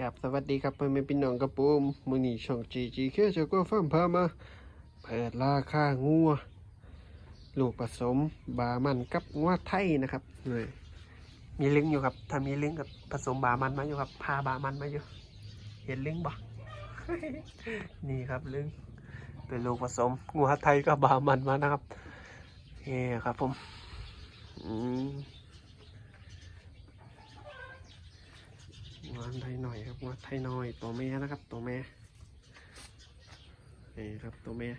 กับสวัสดีครับพ่อแม่พี่น้องกระปุมมือนี้ช่องจีจีเคเจ้าก็ฟ้ามพามา เปิดราคางัว ลูกผสมบามันกับงัวไทยนะครับเลยมีลิงก์อยู่ครับ ถ้ามีลิงก์กับผสมบามันมาอยู่ครับ พาบามันมาอยู่ เห็นลิงก์บ่นี่ครับลิงก์เป็นลูกผสมงัวไทยกับบามันมานะครับนี่ครับผมอืม งานไทยหน่อยครับงานไทยหน่อยตัวแม่นะครับ ตัวแม่นี่ครับตัวแม่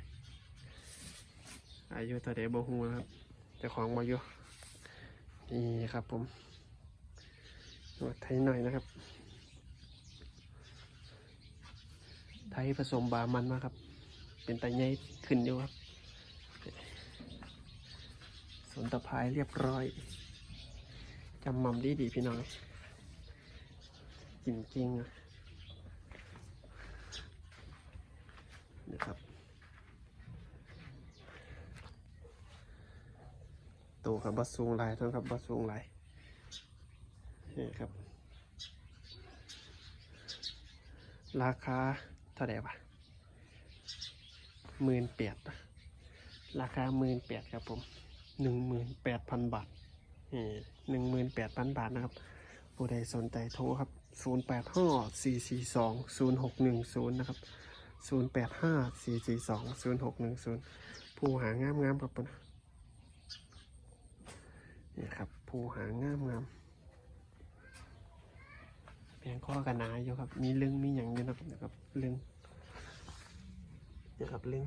อายุตัวเดบฮูนะครับเจ้าของมาอยู่นี่ครับผมงานไทยหน่อยนะครับ ไทยผสมบามันมาครับ เป็นตใหญ่ขึ้นอยู่ครับสนตะพายเรียบร้อยจำมัมดีดีพี่น้อง จริงๆนะครับตัวกับบัสซูงลายตัวกับบัสซูงลายนี่ครับ ราคาเท่าไหร่วะหมื่นแปดราคาหมื่นแปดครับผมหนึ่งหมื่นแปดพันบาทนี่หนึ่งหมื่นแปดพันบาทนะครับ ผู้ใดสนใจโทรครับ 0 8 5 4 4 2 0 6 1 0 นะครับ 0 8 5 4 4 2 0 6 1 0 ผู้หางามงามครับผมนี่ครับ ผู้หางามงามเพียงข้อกันหนาอยู่ครับ มีลึงมีอย่างอยู่นะครับนะครับลึงนี่ครับลึง